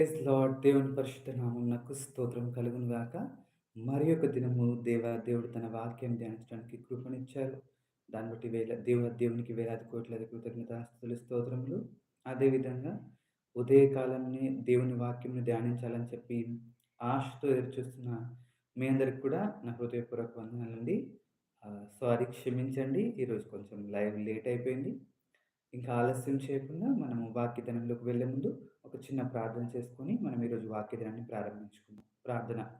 Yes lord దేవుని పరిశుద్ధ నాకు స్తోత్రం కలుగును గాక. మరి ఒక దినము దేవ దేవుడు తన వాక్యం ధ్యానించడానికి కృపనిచ్చారు. దాన్ని బట్టి వేల దేవ దేవునికి వేలాది కోట్లాది కృతజ్ఞతాస్తుతులు, స్తోత్రములు. అదేవిధంగా ఉదయకాలంని దేవుని వాక్యంను ధ్యానించాలని చెప్పి ఆశతో ఎదురుచూస్తున్న మీ అందరికి కూడా నా హృదయపూర్వక వందనాలండి. సారీ క్షమించండి. ఈరోజు కొంచెం లైవ్ లేట్ అయిపోయింది. ఇంకా ఆలస్యం చేయకుండా మనము వాక్యధనంలోకి వెళ్ళే ముందు ఒక చిన్న ప్రార్థన చేసుకొని మనం ఈరోజు వాక్యధనాన్ని ప్రారంభించుకుందాం. ప్రార్థన.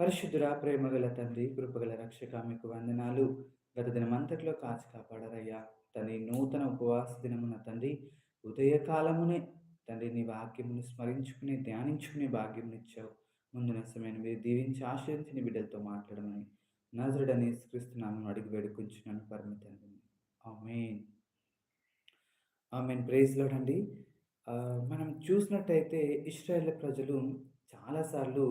పరిశుద్ధుర ప్రేమగల తండ్రి కృపగల రక్షక మీకు వందనాలు. గత దినమంతట్లో కాచి కాపాడారయ్యా. తండ్రి నూతన ఉపవాస దినమున తండ్రి ఉదయకాలమునే తండ్రి నీ వాక్యమును స్మరించుకుని ధ్యానించుకునే భాగ్యం ఇచ్చావు. ముందున మీరు దీవించి ఆశ్రయించి నీ బిడ్డలతో మాట్లాడమని నజరుడని క్రీస్తునామం అడిగి వేడుకుంటున్నాను పరమ తండ్రి. ఆమెన్. ప్రైజ్ అండి. మనం చూసినట్టయితే ఇస్రాయేల్ ప్రజలు చాలాసార్లు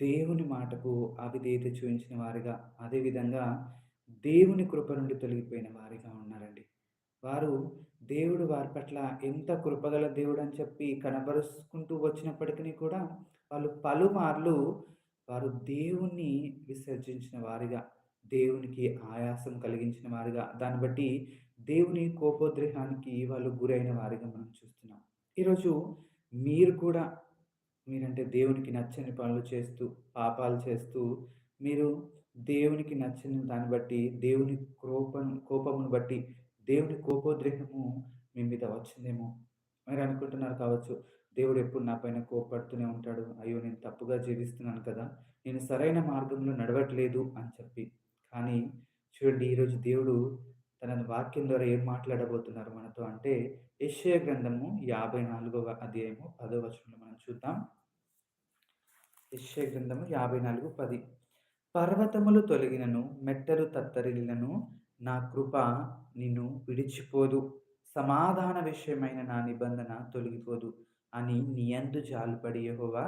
దేవుని మాటకు అవిధేయత చూపించిన వారిగా, అదేవిధంగా దేవుని కృప నుండి తొలగిపోయిన వారిగా ఉన్నారండి. వారు దేవుడు వారి పట్ల ఎంత కృపగల దేవుడు అని చెప్పి కనబరుచుకుంటూ వచ్చినప్పటికీ కూడా వాళ్ళు పలుమార్లు వారు దేవుణ్ణి విసర్జించిన వారిగా, దేవునికి ఆయాసం కలిగించిన వారిగా, దాన్ని బట్టి దేవుని కోపోద్రేహానికి వాళ్ళు గురైన వారిగా మనం చూస్తాం ఈరోజు మీరు కూడా మీరంటే దేవునికి నచ్చని పనులు చేస్తూ, పాపాలు చేస్తూ, మీరు దేవునికి నచ్చని దాన్ని బట్టి, దేవుని కోపం కోపమును బట్టి, దేవుని కోపోద్రేకము మీ మీద వచ్చిందేమో! మీరు అనుకుంటున్నారు కావచ్చు, దేవుడు ఎప్పుడు నా పైన కోప్పడుతూనే ఉంటాడు. అయ్యో! నేను తప్పుగా జీవిస్తున్నాను కదా! నేను సరైన మార్గంలో నడవట్లేదు అని చెప్పి. కానీ చూడండి ఈరోజు దేవుడు తన వాక్యం ద్వారా ఏం మాట్లాడబోతున్నారు మనతో అంటే యెషయా గ్రంథము 54వ అధ్యాయము పదో వచనంలో మనం చూద్దాం. యెషయా గ్రంథము 54:10 పర్వతములు తొలగినను, మెట్టలు తత్తరిలను నా కృప నిన్ను విడిచిపోదు. సమాధాన విషయమైన నా నిబంధన తొలగిపోదు అని నియందు జాలుపడి యహోవా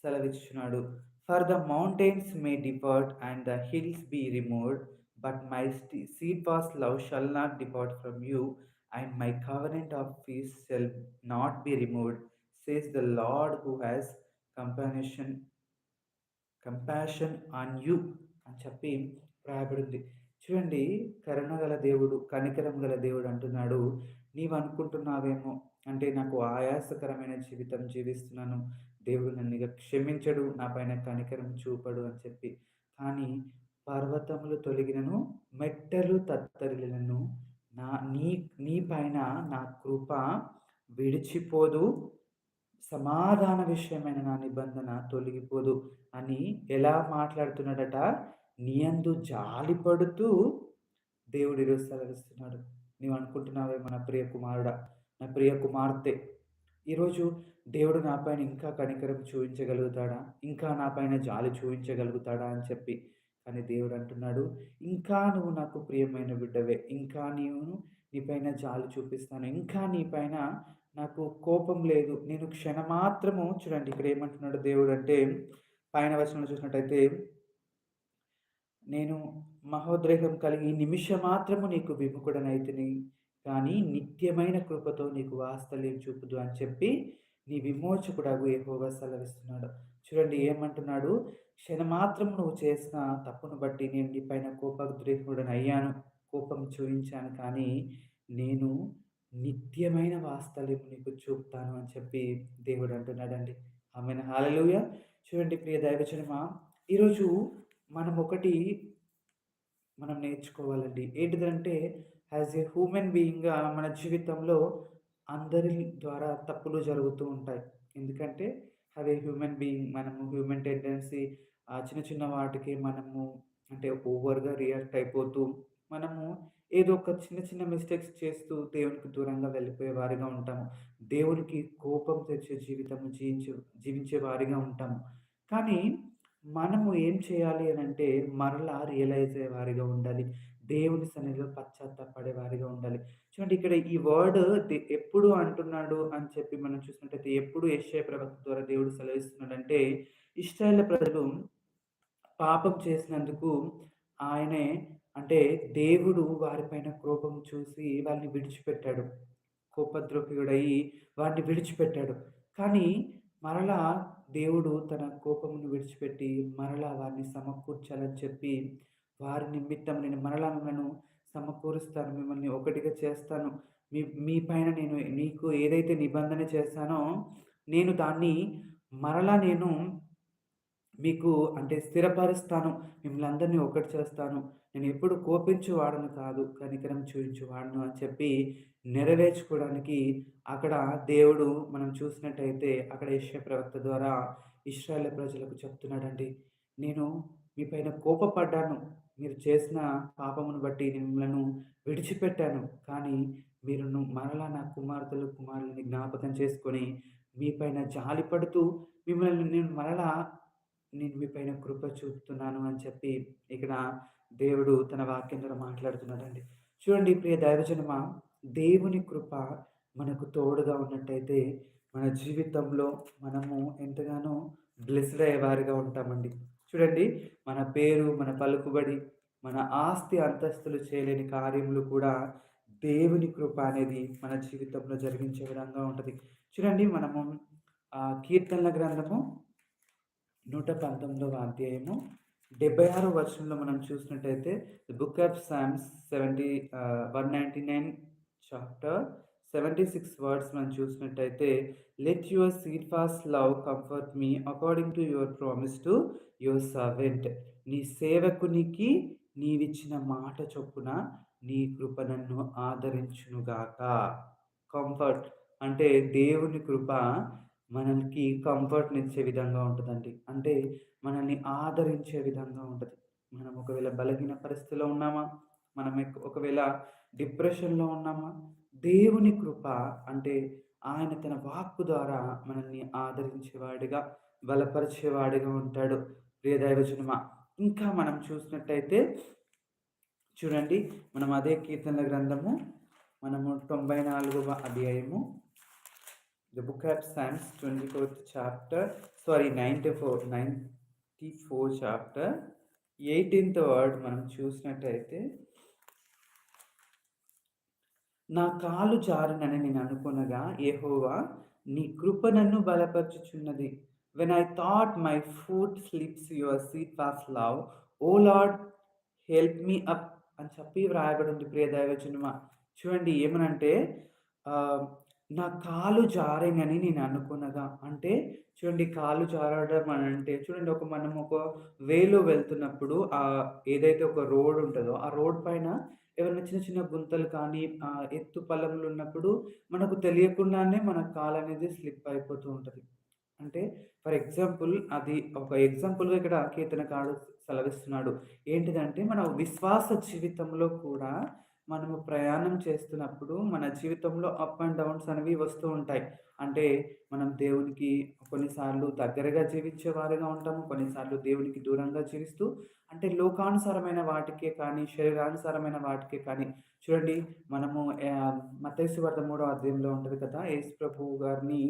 సెలవిస్తున్నాడు for the mountains may depart and the hills be removed but my steadfast love shall not depart from you and my covenant of peace shall not be removed says the Lord who has compassion compassion on you అని చెప్పి రాయబడింది. చూడండి కరుణ గల దేవుడు, కనికరం గల దేవుడు అంటున్నాడు. నీవు అనుకుంటున్నావేమో అంటే నాకు ఆయాసకరమైన జీవితం జీవిస్తున్నాను. దేవుడు నన్ను క్షమించడు. నా పైన కనికరం చూపడు అని చెప్పి. కానీ పర్వతములు తొలగినను, మెట్టలు తత్తరిలినను నా నీ నీ పైన నా కృప విడిచిపోదు. సమాధాన విషయమైన నా నిబంధన తొలగిపోదు అని ఎలా మాట్లాడుతున్నాడట? నీయందు జాలిపడుతూ దేవుడు ఈరోజు సెలవిస్తున్నాడు. నీవు అనుకుంటున్నావేమో నా ప్రియ కుమారుడా, నా ప్రియ కుమార్తె, ఈరోజు దేవుడు నా పైన ఇంకా కనికరం చూపించగలుగుతాడా ఇంకా నా పైన జాలి చూపించగలుగుతాడా అని చెప్పి. కానీ దేవుడు అంటున్నాడు, ఇంకా నువ్వు నాకు ప్రియమైన బిడ్డవే. ఇంకా నీవు నీ పైన జాలి చూపిస్తాను. ఇంకా నీ పైన నాకు కోపం లేదు. నేను క్షణమాత్రము చూడండి ఇక్కడ ఏమంటున్నాడు దేవుడు అంటే పైన వచనంలో చూసినట్టయితే నేను మహోద్రేకం కలిగి నిమిషం మాత్రము నీకు విముఖుడనైతిని. కానీ నిత్యమైన కృపతో నీకు వాస్తల్యం చూపుదు అని చెప్పి నీ విమోచకుడగు యెహోవా సెలవిస్తున్నాడు. చూడండి ఏమంటున్నాడు? క్షణమాత్రం నువ్వు చేసిన తప్పును బట్టి నేను నీ పైన కోపోద్రేకుడనయ్యాను. కోపం చూపించాను కానీ నేను నిత్యమైన వాస్తవ్యం నీకు చూపుతాను అని చెప్పి దేవుడు అంటున్నాడండి. ఆమె హాలలుయ చూడండి ప్రియ దైవజనమా ఈరోజు మనం ఒకటి మనం నేర్చుకోవాలండి. ఏంటిదంటే యాస్ ఎ హ్యూమన్ బీయింగ్‌గా మన జీవితంలో అందరి ద్వారా తప్పులు జరుగుతూ ఉంటాయి. ఎందుకంటే అదే హ్యూమన్ బీయింగ్ మనము హ్యూమన్ టెండెన్సీ చిన్న చిన్న వాటికి మనము అంటే ఓవర్‌గా రియాక్ట్ అయిపోతూ మనము ఏదో ఒక చిన్న చిన్న మిస్టేక్స్ చేస్తూ దేవునికి దూరంగా వెళ్ళిపోయే వారిగా ఉంటాము. దేవునికి కోపం తెచ్చే జీవితం జీవించే జీవించే వారిగా ఉంటాము. కానీ మనము ఏం చేయాలి అని అంటే మరలా రియలైజ్ అయ్యే వారిగా ఉండాలి. దేవుని సన్నిధిలో పశ్చాత్తాపడే వారిగా ఉండాలి. చూడండి ఇక్కడ ఈ వర్డ్ ఎప్పుడు అంటున్నాడు అని చెప్పి మనం చూసినట్టయితే ఎప్పుడు ఏషియా ప్రవక్త ద్వారా దేవుడు సెలవిస్తున్నాడంటే ఇష్టాయిల ప్రజలు పాపం చేసినందుకు ఆయనే అంటే దేవుడు వారిపైన కోపం చూసి వాళ్ళని విడిచిపెట్టాడు. కోపద్రోహియుడయి వారిని విడిచిపెట్టాడు. కానీ మరలా దేవుడు తన కోపమును విడిచిపెట్టి మరలా వారిని సమకూర్చాలని చెప్పి వారి నిమిత్తం నేను మరలా మిమ్మల్ని సమకూరుస్తాను మిమ్మల్ని ఒకటిగా చేస్తాను. మీ మీ పైన నేను నీకు ఏదైతే నిబంధన చేశానో నేను దాన్ని మరలా నేను మీకు అంటే స్థిరపరుస్తాను. మిమ్మల్ని అందరినీ ఒకటి చేస్తాను. నేను ఎప్పుడు కోపించేవాడను కాదు కనికరం చూపించేవాడను అని చెప్పి నెరవేర్చుకోవడానికి అక్కడ దేవుడు మనం చూసినట్టయితే అక్కడ యశ్య ప్రవక్త ద్వారా ఇస్రాయల్ ప్రజలకు చెప్తున్నాడండి. నేను మీ పైన కోపపడ్డాను. మీరు చేసిన పాపమును బట్టి నేను మిమ్మల్ని విడిచిపెట్టాను. కానీ మీరు మరలా నా కుమార్తెలు కుమారులని జ్ఞాపకం చేసుకొని మీ పైన జాలి పడుతూ మిమ్మల్ని నేను మరలా నేను మీ పైన కృప చూపుతున్నాను అని చెప్పి ఇక్కడ దేవుడు తన వాక్యం ద్వారా మాట్లాడుతున్నాడండి. చూడండి ప్రియ దైవజనమ దేవుని కృప మనకు తోడుగా ఉన్నట్టయితే మన జీవితంలో మనము ఎంతగానో బ్లెస్డ్ అయ్యేవారిగా ఉంటామండి. చూడండి మన పేరు మన పలుకుబడి మన ఆస్తి అంతస్తులు చేయలేని కార్యములు కూడా దేవుని కృప అనేది మన జీవితంలో జరిగించే విధంగా ఉంటుంది. చూడండి మనము కీర్తనల గ్రంథము నూట పంతొమ్మిదవ అధ్యాయము డెబ్బై ఆరో వర్షంలో మనం చూసినట్టయితే book of Psalms seventy one ninety nine chapter seventy six words మనం చూసినట్టయితే let your steadfast love comfort me according to your promise to your servant నీ సేవకునికి నీవిచ్చిన మాట చొప్పున నీ కృప నన్ను ఆదరించునుగాక. కంఫర్ట్ అంటే దేవుని కృప మనకి కంఫర్ట్నిచ్చే విధంగా ఉంటుందండి. అంటే మనల్ని ఆదరించే విధంగా ఉంటుంది. మనం ఒకవేళ బలహీన పరిస్థితిలో ఉన్నామా? మనం ఒకవేళ డిప్రెషన్లో ఉన్నామా? దేవుని కృప అంటే ఆయన తన వాక్కు ద్వారా మనల్ని ఆదరించేవాడిగా బలపరిచేవాడిగా ఉంటాడు. ప్రియదైవజనమ ఇంకా మనం చూసినట్టయితే చూడండి మనం అదే కీర్తనల గ్రంథము మనము తొంభై నాలుగవ అధ్యాయము the book of Psalms twenty fourth chapter sorry ninety four ninety four chapter eighteenth word మనం చూసినట్టయితే నా కాలు జారునని నేను అనుకునగా ఏహోవా నీ కృప నన్ను బలపరచుచున్నది. When I thought my foot slips your steadfast love O Lord help me up అని చెప్పి వ్రాయబడి ఉంది ప్రియ దైవజనుమ. చూడండి ఏమనంటే నా కాలు జారేనని నేను అనుకున్నగా అంటే చూడండి కాలు జారడం అని అంటే చూడండి ఒక మనం ఒక వేలో వెళ్తున్నప్పుడు ఆ ఏదైతే ఒక రోడ్ ఉంటుందో ఆ రోడ్ పైన ఏమైనా చిన్న చిన్న గుంతలు కానీ ఎత్తు పల్లములు ఉన్నప్పుడు మనకు తెలియకుండానే మన కాలు అనేది స్లిప్ అయిపోతూ ఉంటుంది. అంటే ఫర్ ఎగ్జాంపుల్ అది ఒక ఎగ్జాంపుల్గా ఇక్కడ కీర్తనకాడు సెలవిస్తున్నాడు. ఏంటిదంటే మన విశ్వాస జీవితంలో కూడా మనము ప్రయాణం చేస్తున్నప్పుడు మన జీవితంలో అప్ అండ్ డౌన్స్ అనేవి వస్తూ ఉంటాయి. అంటే మనం దేవునికి కొన్నిసార్లు దగ్గరగా జీవించే వారిగా ఉంటాము కొన్నిసార్లు దేవునికి దూరంగా జీవిస్తూ అంటే లోకానుసారమైన వాటికే కానీ శరీరానుసారమైన వాటికే కానీ. చూడండి మనము మతేసు వర్ధ మూడో అధ్యయంలో ఉంటుంది కదా యేసు ప్రభు గారిని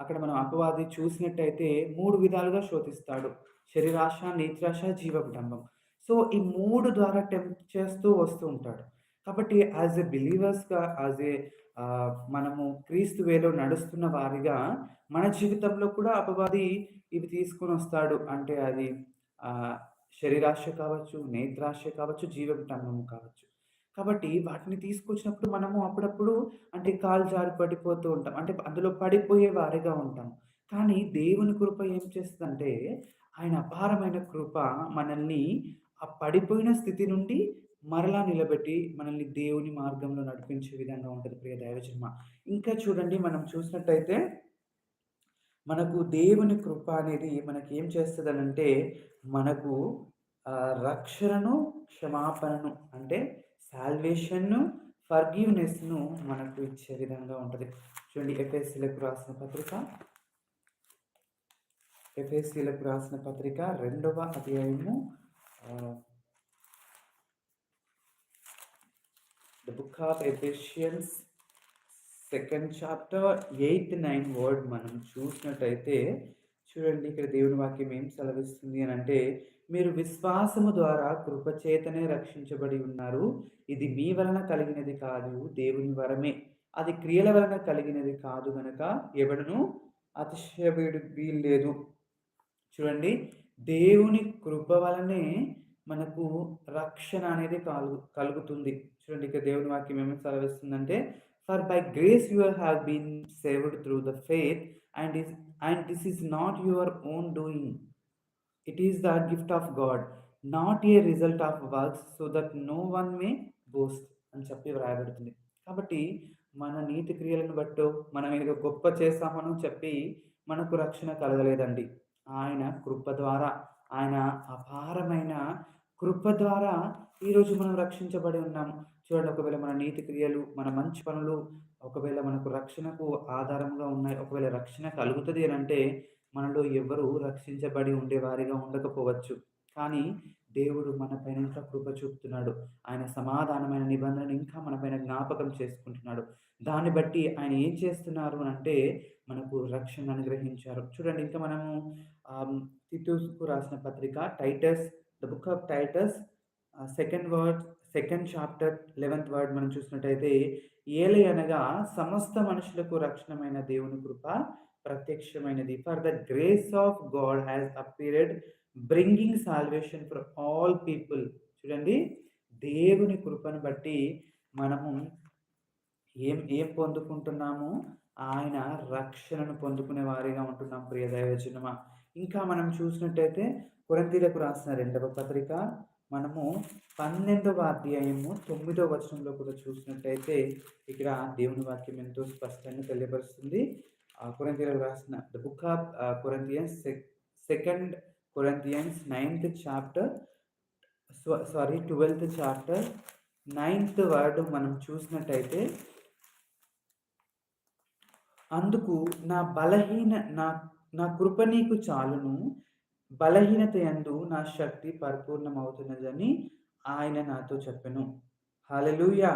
అక్కడ మనం అపవాది చూసినట్టయితే మూడు విధాలుగా శోధిస్తాడు. శరీరాశ నేత్రాశ జీవ కుటుంబం సో ఈ మూడు ద్వారా టెంప్ట్ చేస్తూ వస్తూ ఉంటాడు. కాబట్టి యాజ్ ఎ బిలీవర్స్గా యాజ్ ఏ మనము క్రీస్తు వేలో నడుస్తున్న వారిగా మన జీవితంలో కూడా అపవాది ఇవి తీసుకొని వస్తాడు. అంటే అది శరీరాశ కావచ్చు నేత్రాశ కావచ్చు జీవటంగము కావచ్చు. కాబట్టి వాటిని తీసుకొచ్చినప్పుడు మనము అప్పుడప్పుడు అంటే కాలు జారి పడిపోతూ ఉంటాం. అంటే అందులో పడిపోయే వారిగా ఉంటాం. కానీ దేవుని కృప ఏం చేస్తుందంటే ఆయన అపారమైన కృప మనల్ని ఆ పడిపోయిన స్థితి నుండి మరలా నిలబెట్టి మనల్ని దేవుని మార్గంలో నడిపించే విధంగా ఉంటుంది ప్రియ దైవజన్మ. ఇంకా చూడండి మనం చూసినట్టయితే మనకు దేవుని కృప అనేది మనకి ఏం చేస్తుందనంటే మనకు రక్షణను క్షమాపణను అంటే సాల్వేషన్ను ఫర్గివ్నెస్ను మనకు ఇచ్చే విధంగా ఉంటుంది. చూడండి ఎఫ్ఎస్సీలకు రాసిన పత్రిక ఎఫ్ఎస్సీలకు రాసిన పత్రిక రెండవ అధ్యాయము the book of Ephesians second chapter eighth nine word మనం చూసినట్టయితే చూడండి ఇక్కడ దేవుని వాక్యం ఏం సెలవిస్తుంది అని అంటే మీరు విశ్వాసము ద్వారా కృపచేతనే రక్షించబడి ఉన్నారు. ఇది మీ వలన కలిగినది కాదు దేవుని వరమే. అది క్రియల వలన కలిగినది కాదు గనక ఎవడను అతిశయ వీలు లేదు చూడండి దేవుని కృప వలనే మనకు రక్షణ అనేది కలుగు కలుగుతుంది. చూడండి ఇక దేవుని వాక్యం ఏమేమి సెలవిస్తుందంటే for by grace your have been saved through the faith and is and this is not your own doing it is the gift of God not a result of works so that no one may boast అని చెప్పి వ్రాయబడుతుంది. కాబట్టి మన నీతి క్రియలను బట్టో మనం ఏదో గొప్ప చేస్తామని చెప్పి మనకు రక్షణ కలగలేదండి. ఆయన కృప ద్వారా ఆయన అపారమైన కృప ద్వారా ఈరోజు మనం రక్షించబడి ఉన్నాం. చూడండి ఒకవేళ మన నీతి క్రియలు మన మంచి పనులు ఒకవేళ మనకు రక్షణకు ఆధారంగా ఉన్నాయి ఒకవేళ రక్షణ కలుగుతుంది అని అంటే మనలో ఎవరు రక్షించబడి ఉండేవారిగా ఉండకపోవచ్చు. కానీ దేవుడు మన పైన ఇంకా కృప చూపుతున్నాడు. ఆయన సమాధానమైన నిబంధనను ఇంకా మన పైన జ్ఞాపకం చేసుకుంటున్నాడు. దాన్ని బట్టి ఆయన ఏం చేస్తున్నారు అంటే మనకు రక్షణ అనుగ్రహించారు. చూడండి ఇంకా మనము Um, తితూస్కు రాసిన పత్రిక Titus the book of Titus second word second chapter eleventh word మనం చూసినట్టయితే ఏలే అనగా సమస్త మనుషులకు రక్షణమైన దేవుని కృప ప్రత్యక్షమైనది. For the grace of God has appeared bringing salvation for all people చూడండి దేవుని కృపను బట్టి మనము ఏం ఏం పొందుకుంటున్నాము? ఆయన రక్షణను పొందుకునే వారిగా ఉంటున్నాం ప్రియ దైవజనమా. ఇంకా మనం చూసినట్టయితే కొరంతీలకు రాసిన రెండవ పత్రిక. మనము పన్నెండవ అధ్యాయము తొమ్మిదవ వచనంలో కూడా చూసినట్టయితే ఇక్కడ దేవుని వాక్యం ఎంతో స్పష్టంగా తెలియపరుస్తుంది. కొరంతీలకు రాసిన the book of Corinthians second Corinthians ninth chapter sorry twelfth chapter ninth word మనం చూసినట్టయితే అందుకు నా బలహీన నా నా కృప నీకు చాలును. బలహీనత ఎందు నా శక్తి పరిపూర్ణమవుతున్నదని ఆయన నాతో చెప్పెను. Hallelujah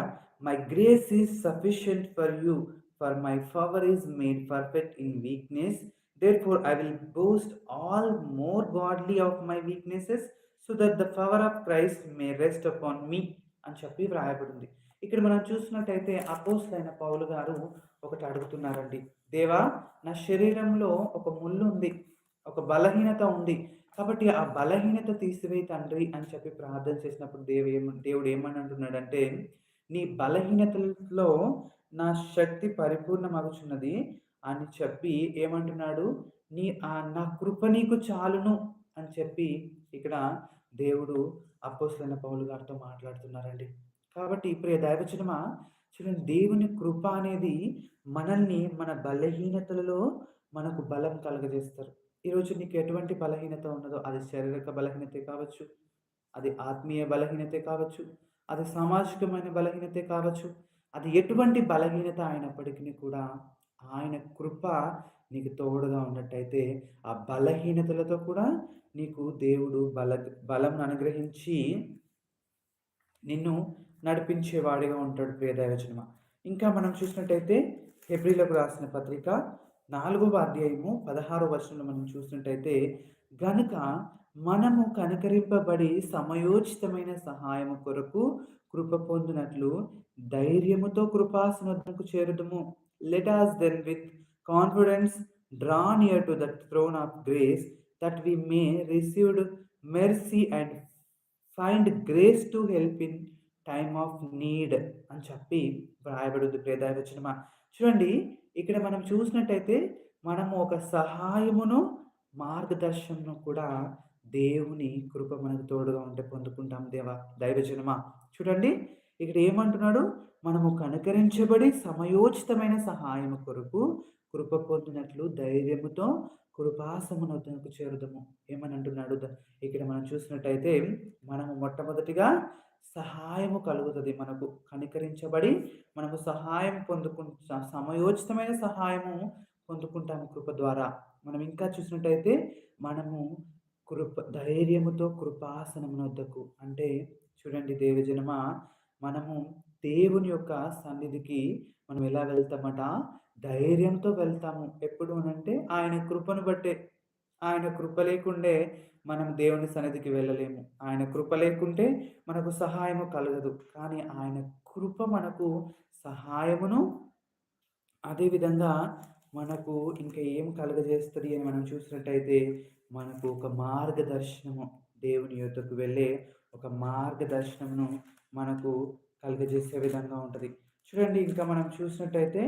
my grace is sufficient for you for my power is made perfect in weakness therefore I will boast all more gladly of my weaknesses so that the power of Christ may rest upon me అని చెప్పి వ్రాయబడింది. ఇక్కడ మనం చూసినట్టయితే అయిన పౌలు గారు ఒకటి అడుగుతున్నారండి. దేవా నా శరీరంలో ఒక ముళ్ళు ఉంది ఒక బలహీనత ఉంది. కాబట్టి ఆ బలహీనత తీసివేయి తండ్రి అని చెప్పి ప్రార్థన చేసినప్పుడు దేవు ఏమ దేవుడు ఏమని అంటున్నాడంటే నీ బలహీనతలో నా శక్తి పరిపూర్ణమగుచున్నది అని చెప్పి ఏమంటున్నాడు? నీ ఆ నా కృప నీకు చాలును అని చెప్పి ఇక్కడ దేవుడు అపోసలైన పౌలు గారితో మాట్లాడుతున్నారండి. కాబట్టి ప్రియ దైవచనమా చూడండి దేవుని కృప అనేది మనల్ని మన బలహీనతలలో మనకు బలం కలగజేస్తారు. ఈరోజు నీకు ఎటువంటి బలహీనత ఉన్నదో అది శారీరక బలహీనతే కావచ్చు అది ఆత్మీయ బలహీనతే కావచ్చు అది సామాజికమైన బలహీనతే కావచ్చు అది ఎటువంటి బలహీనత అయినప్పటికీ కూడా ఆయన కృప నీకు తోడుగా ఉన్నట్టయితే ఆ బలహీనతలతో కూడా నీకు దేవుడు బల బలం అనుగ్రహించి నిన్ను నడిపించేవాడిగా ఉంటాడు ప్రియదైవచనమ ఇంకా మనం చూసినట్టయితే ఫిబ్రిలకు రాసిన పత్రిక నాలుగవ అధ్యాయము పదహారో వర్షంలో మనం చూసినట్టయితే గనుక మనము కనకరింపబడి సమయోచితమైన సహాయము కొరకు కృప పొందినట్లు ధైర్యముతో కృపాసనకు చేరడము let us then with confidence draw near to the throne of grace that we may received mercy and find grace to help in time of need అని చెప్పి వ్రాయబడింది. ప్రేదావచనమా చూడండి ఇక్కడ మనం చూసినట్టయితే మనము ఒక సహాయమును మార్గదర్శనను కూడా దేవుని కృప మనకు తోడుగా ఉంటే పొందుకుంటాం దేవా దైవజనమా. చూడండి ఇక్కడ ఏమంటున్నాడు? మనము కనుకరించబడి సమయోచితమైన సహాయం కొరకు కృప పొందినట్లు ధైర్యముతో కృపాసమునకు చేరుదము. ఏమని అంటున్నాడు? ఇక్కడ మనం చూసినట్టయితే మనము మొట్టమొదటిగా సహాయము కలుగుతుంది మనకు కనికరించబడి మనము సహాయం పొందుకు సమయోచితమైన సహాయము పొందుకుంటాము కృప ద్వారా. మనం ఇంకా చూసినట్టయితే మనము కృప ధైర్యముతో కృపాసనమున వద్దకు. అంటే చూడండి దేవజనమ మనము దేవుని యొక్క సన్నిధికి మనం ఎలా వెళ్తామట? ధైర్యంతో వెళ్తాము. ఎప్పుడు అంటే ఆయన కృపను బట్టే ఆయన కృప లేకుండే మనం దేవుని సన్నిధికి వెళ్ళలేము. ఆయన కృప లేకుంటే మనకు సహాయము కలగదు. కానీ ఆయన కృప మనకు సహాయమును అదేవిధంగా మనకు ఇంకా ఏం కలగజేస్తుంది అని మనం చూసినట్టయితే, మనకు ఒక మార్గదర్శనము దేవుని యొద్దకు వెళ్ళే ఒక మార్గదర్శనమును మనకు కలుగజేసే విధంగా ఉంటుంది. చూడండి ఇంకా మనం చూసినట్టయితే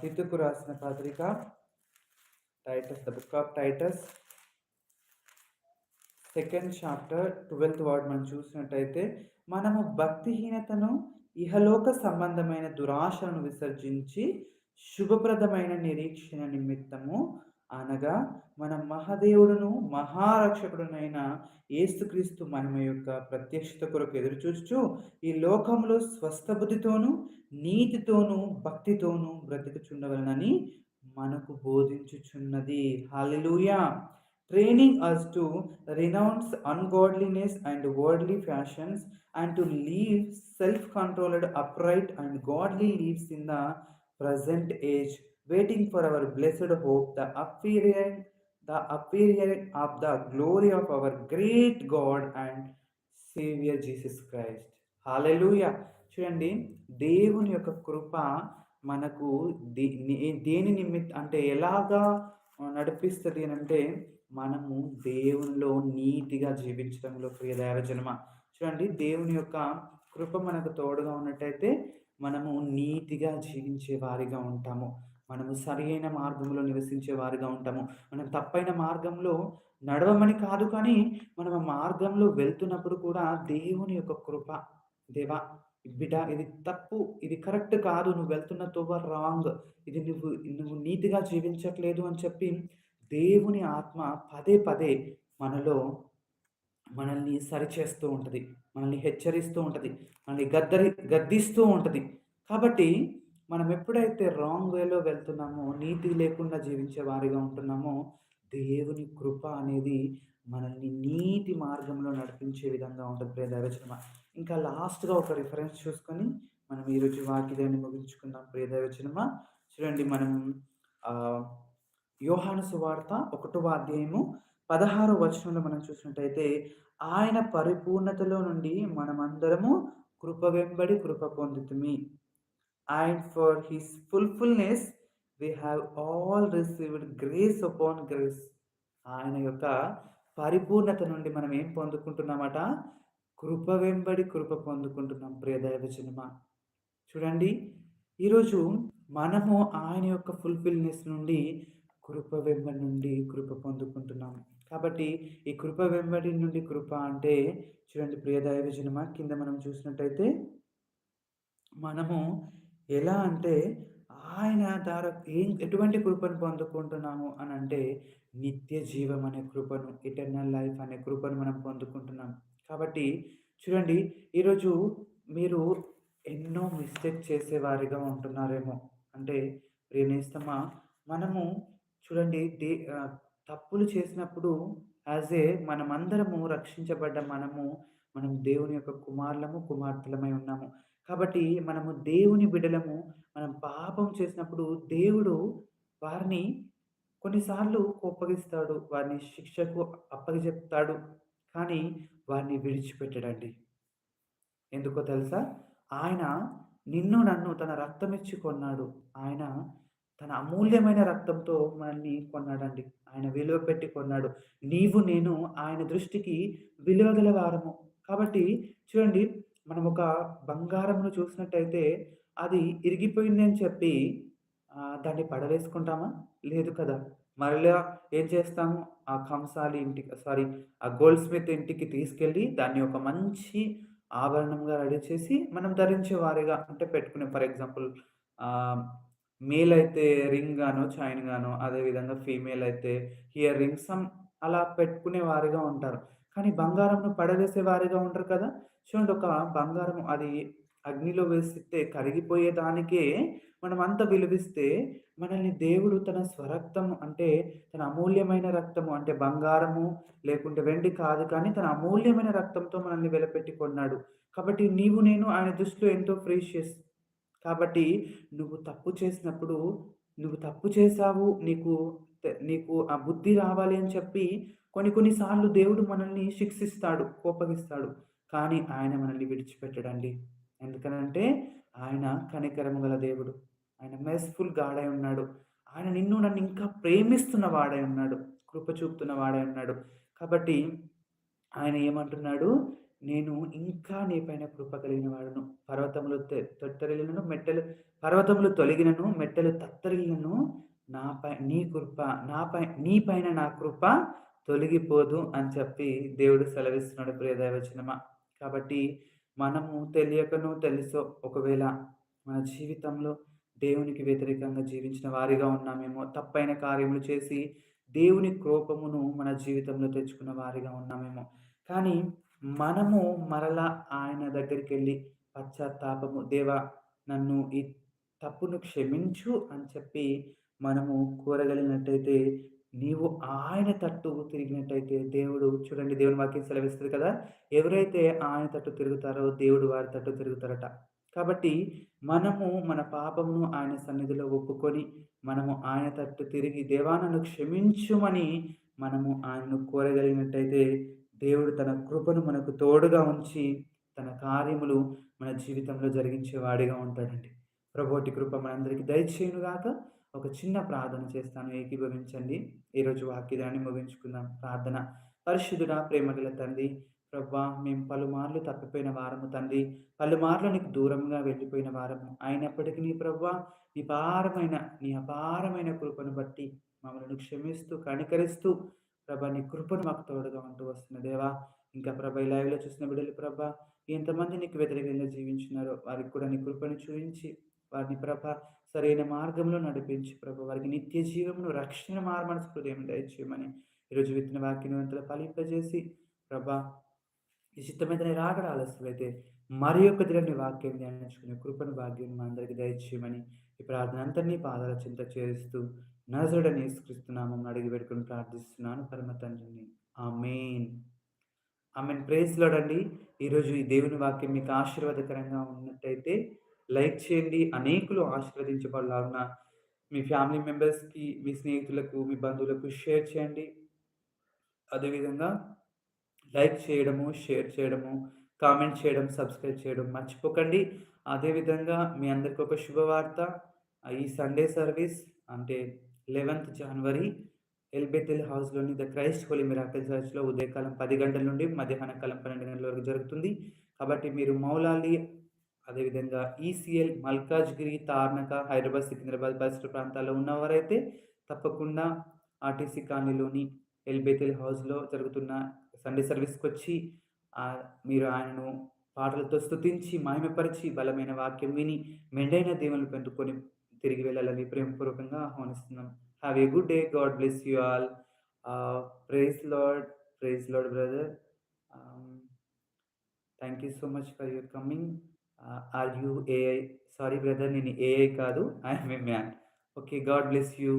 తిత్తుకు రాసిన పత్రిక Titus the book of Titus second chapter twelfth word మనం చూసినట్టయితే, మనము భక్తిహీనతను, ఇహలోక సంబంధమైన దురాశలను విసర్జించి, శుభప్రదమైన నిరీక్షణ నిమిత్తము అనగా మన మహాదేవుడును, మహారక్షకుడునైన ఏసుక్రీస్తు మహిమ యొక్క ప్రత్యక్షత కొరకు ఎదురుచూచుచు, ఈ లోకంలో స్వస్థ బుద్ధితోనూ, నీతితోనూ, భక్తితోనూ బ్రతుకుచుండవలెనని మనకు బోధించుచున్నది. Hallelujah training us to renounce ungodliness and worldly fashions and to live self-controlled, upright and godly lives in the present age, waiting for our blessed hope, the appearing the appearing of the glory of our great God and Savior Jesus Christ. Hallelujah! చూడండి దేవుని యొక్క కృప మనకు they దేని నిమిత్త అంటే ఎలాగా నడిపిస్తది అనంటే, మనము దేవునిలో నీతిగా జీవించడంలో ప్రియ దైవజనమా. చూడండి దేవుని యొక్క కృప మనకు తోడుగా ఉన్నట్టయితే, మనము నీతిగా జీవించే వారిగా ఉంటాము. మనము సరియైన మార్గంలో నివసించే వారిగా ఉంటాము. మనం తప్పైన మార్గంలో నడవమని కాదు కానీ, మనం ఆ మార్గంలో వెళ్తున్నప్పుడు కూడా దేవుని యొక్క కృప, దేవా బిడ్డ ఇది తప్పు, ఇది కరెక్ట్ కాదు. నువ్వు వెళ్తున్న తోవ రాంగ్. ఇది నువ్వు నువ్వు నీతిగా జీవించట్లేదు అని చెప్పి, దేవుని ఆత్మ పదే పదే మనలో మనల్ని సరిచేస్తూ ఉంటుంది మనల్ని హెచ్చరిస్తూ ఉంటుంది మనల్ని గద్దరి గద్దిస్తూ ఉంటుంది కాబట్టి మనం ఎప్పుడైతే రాంగ్ వేలో వెళ్తున్నామో, నీతి లేకుండా జీవించే వారిగా ఉంటున్నామో, దేవుని కృప అనేది మనల్ని నీతి మార్గంలో నడిపించే విధంగా ఉంటుంది ప్రియ దైవజనమా. ఇంకా లాస్ట్‌గా ఒక రిఫరెన్స్ చూసుకొని, మనం ఈరోజు వాక్యాన్ని ముగించుకుందాం ప్రియ దైవజనమా. చూడండి మనం యోహాను సువార్త ఒకటవ అధ్యాయము 16 వచనంలో మనం చూసినట్టయితే, ఆయన పరిపూర్ణతలో నుండి మనమందరము కృప వెంబడి కృప పొందితిమి. And for his fullness we have all received grace upon grace. ఆయన యొక్క పరిపూర్ణత నుండి మనం ఏం పొందుకుంటున్నామట? కృప వెంబడి కృప పొందుకుంటున్నాం ప్రియదైవ సినిమా చూడండి ఈరోజు మనము ఆయన యొక్క ఫుల్‌ఫిల్‌నెస్ నుండి కృప వెంబడి నుండి కృప పొందుకుంటున్నాం కాబట్టి ఈ కృప వెంబడి నుండి కృప అంటే చూడండి ప్రియ దైవజనమా కింద మనం చూసినట్టయితే మనము ఎలా అంటే ఆయన ద్వారా ఏం ఎటువంటి కృపను పొందుకుంటున్నాము అని అంటే నిత్య జీవం అనే కృపను, ఇటర్నల్ లైఫ్ అనే కృపను మనం పొందుకుంటున్నాం. కాబట్టి చూడండి ఈరోజు మీరు ఎన్నో మిస్టేక్ చేసేవారిగా ఉంటున్నారేమో. అంటే ప్రియనేస్తమా మనము చూడండి దే తప్పులు చేసినప్పుడు యాస్ ఏ మనమందరము రక్షించబడ్డ మనము, మనం దేవుని యొక్క కుమారులము, కుమార్తెలమై ఉన్నాము. కాబట్టి మనము దేవుని బిడలము మనం పాపం చేసినప్పుడు దేవుడు వారిని కొన్నిసార్లు కోప్పగిస్తాడు వారిని శిక్షకు అప్పగిచెప్తాడు కానీ వారిని విడిచిపెట్టడండి. ఎందుకో తెలుసా? ఆయన నిన్ను, నన్ను తన రక్తమిచ్చి కొన్నాడు. ఆయన తన అమూల్యమైన రక్తంతో మనల్ని కొన్నాడండి. ఆయన విలువ పెట్టి కొన్నాడు. నీవు, నేను ఆయన దృష్టికి విలువ గల వారము. కాబట్టి చూడండి మనం ఒక బంగారమును చూసినట్టయితే అది ఇరిగిపోయింది అని చెప్పి దాన్ని పడవేసుకుంటామా? లేదు కదా! మరలా ఏం చేస్తాము? ఆ కంసాలి ఇంటికి సారీ ఆ గోల్డ్ స్మిత్ ఇంటికి తీసుకెళ్ళి దాన్ని ఒక మంచి ఆభరణంగా రెడీ చేసి మనం ధరించే వారిగా అంటే పెట్టుకునే ఫర్ ఎగ్జాంపుల్ మేల్ అయితే రింగ్ గాను చైన్ గాను అదేవిధంగా ఫీమేల్ అయితే ఇయర్ రింగ్స్ సమ్ అలా పెట్టుకునే వారిగా ఉంటారు. కానీ బంగారంను పడవేసే వారిగా ఉంటారు కదా! చూడండి ఒక బంగారం అది అగ్నిలో వేసితే కరిగిపోయే దానికే మనం అంత విలువిస్తే, మనల్ని దేవుడు తన స్వరక్తం అంటే తన అమూల్యమైన రక్తము అంటే బంగారము లేకుంటే వెండి కాదు కానీ తన అమూల్యమైన రక్తంతో మనల్ని వెలపెట్టి కొన్నాడు. కాబట్టి నీవు, నేను ఆయన దృష్టిలో ఎంతో ప్రీషియస్. కాబట్టి నువ్వు తప్పు చేసినప్పుడు, నువ్వు తప్పు చేశావు. నీకు నీకు ఆ బుద్ధి రావాలి అని చెప్పి కొన్ని కొన్నిసార్లు దేవుడు మనల్ని శిక్షిస్తాడు, కోపగిస్తాడు. కానీ ఆయన మనల్ని విడిచిపెట్టడండి. ఎందుకనంటే ఆయన కనికరము గల దేవుడు. ఆయన మెస్ఫుల్ గాడై ఉన్నాడు. ఆయన నిన్ను నన్ను ఇంకా ప్రేమిస్తున్న వాడై ఉన్నాడు. కృప చూపుతున్న వాడై ఉన్నాడు. కాబట్టి ఆయన ఏమంటున్నాడు? నేను ఇంకా నీ పైన కృప కలిగిన వాడును పర్వతములు తొత్తరిలను మెట్టలు మెట్టెలు పర్వతములు తొలగినను మెట్టెలు నా నాపై నీ కృప నాపై నీ పైన నా కృప తొలగిపోదు అని చెప్పి దేవుడు సెలవిస్తున్నాడు ప్రియదైవచనమా కాబట్టి మనము తెలియకనో తెలుసో ఒకవేళ మన జీవితంలో దేవునికి వ్యతిరేకంగా జీవించిన వారిగా ఉన్నామేమో, తప్పైన కార్యములు చేసి దేవుని కోపమును మన జీవితంలో తెచ్చుకున్న వారిగా ఉన్నామేమో. కానీ మనము మరలా ఆయన దగ్గరికెళ్ళి పశ్చాత్తాపము, దేవా నన్ను ఈ తప్పును క్షమించు అని చెప్పి మనము కోరగలిగినట్టయితే, నీవు ఆయన తట్టు తిరిగినట్టయితే దేవుడు చూడండి దేవుని వాక్యం సెలవిస్తుంది కదా! ఎవరైతే ఆయన తట్టు తిరుగుతారో దేవుడు వారి తట్టు తిరుగుతారట. కాబట్టి మనము మన పాపమును ఆయన సన్నిధిలో ఒప్పుకొని, మనము ఆయన తట్టు తిరిగి దేవా నన్ను క్షమించుమని మనము ఆయనను కోరగలిగినట్టయితే, దేవుడు తన కృపను మనకు తోడుగా ఉంచి, తన కార్యములు మన జీవితంలో జరిగించేవాడిగా ఉంటాడండి. ప్రభువటి కృప మనందరికీ దయచేయునుగాక. ఒక చిన్న ప్రార్థన చేస్తాను ఏకీభవించండి. ఈరోజు వాక్యాన్ని ముగించుకుందాం. ప్రార్థన పరిశుద్ధుడా ప్రేమగల తండ్రి ప్రభా మేము పలుమార్లు తప్పిపోయిన వారము తండ్రి పలుమార్లు నీకు దూరంగా వెళ్ళిపోయిన వారము అయినప్పటికీ నీ ప్రభా నీ అపారమైన నీ అపారమైన కృపను బట్టి మమ్మల్ని క్షమిస్తూ కనికరిస్తూ ప్రభా నీ కృపను మాకు తోడుగా ఉంటూ వస్తున్న దేవా ఇంకా ప్రభా ఈ లైవ్లో చూసిన బిడ్డలు ప్రభా ఎంతమంది నీకు వ్యతిరేకంగా జీవించినారో వారికి కూడా నీ కృపను చూపించి వారిని ప్రభ సరైన మార్గంలో నడిపించి ప్రభ వారికి నిత్య జీవమును రక్షణ మార్మనసు హృదయం దయచేయమని ఈరోజు విత్తన అంతలో ఫలింపజేసి ప్రభా ఈ చిత్తమైన రాకడ ఆలస్యమైతే మరి యొక్క దిగని వాక్యం ధ్యానించుకునే కృపను భాగ్యం మా అందరికి దయచేయమని ఈ ప్రార్థన అంతర్నీ పాదాల చింత చేస్తూ నజరుడని యేసుక్రీస్తునామం అడిగి పెట్టుకుని ప్రార్థిస్తున్నాను పరమ తండ్రిని. ఆ మెయిన్ ప్రేస్ లోడండి ఈరోజు ఈ దేవుని వాక్యం మీకు ఆశీర్వాదకరంగా ఉన్నట్టయితే లైక్ చేయండి. అనేకులు ఆశీర్వదించబడాలన్న మీ ఫ్యామిలీ మెంబర్స్కి మీ స్నేహితులకు మీ బంధువులకు షేర్ చేయండి. అదేవిధంగా లైక్ చేయడము షేర్ చేయడము కామెంట్ చేయడం సబ్స్క్రైబ్ చేయడం మర్చిపోకండి. అదేవిధంగా మీ అందరికి ఒక శుభవార్త. ఈ సండే సర్వీస్ అంటే లెవెన్త్ జనవరి ఎల్బెతెల్ హౌస్లోని ద క్రైస్ట్ హోలీ మిరాకల్ చర్చ్లో ఉదయకాలం పది గంటల నుండి మధ్యాహ్న కాలం పన్నెండు గంటల వరకు జరుగుతుంది. కాబట్టి మీరు మౌలాలి అదేవిధంగా ఈసీఎల్ మల్కాజ్గిరి తార్నక హైదరాబాద్ సికింద్రాబాద్ పరిసర ప్రాంతాల్లో ఉన్నవారైతే తప్పకుండా ఆర్టీసీ కాలనీలోని ఎల్బెతెల్ హౌస్లో జరుగుతున్న సండే సర్వీస్కి వచ్చి మీరు ఆయనను పాటలతో స్థుతించి మహిమపరిచి బలమైన వాక్యం విని మెండైన దేవుని పెంచుకొని తిరిగి వెళ్ళాలని ప్రేమపూర్వకంగా ఆహ్వానిస్తున్నాం. Have a good day God bless you all praise Lord praise Lord brother thank you so much for your coming are you AI sorry brother నేను ఏఐ కాదు. I'm a man okay God bless you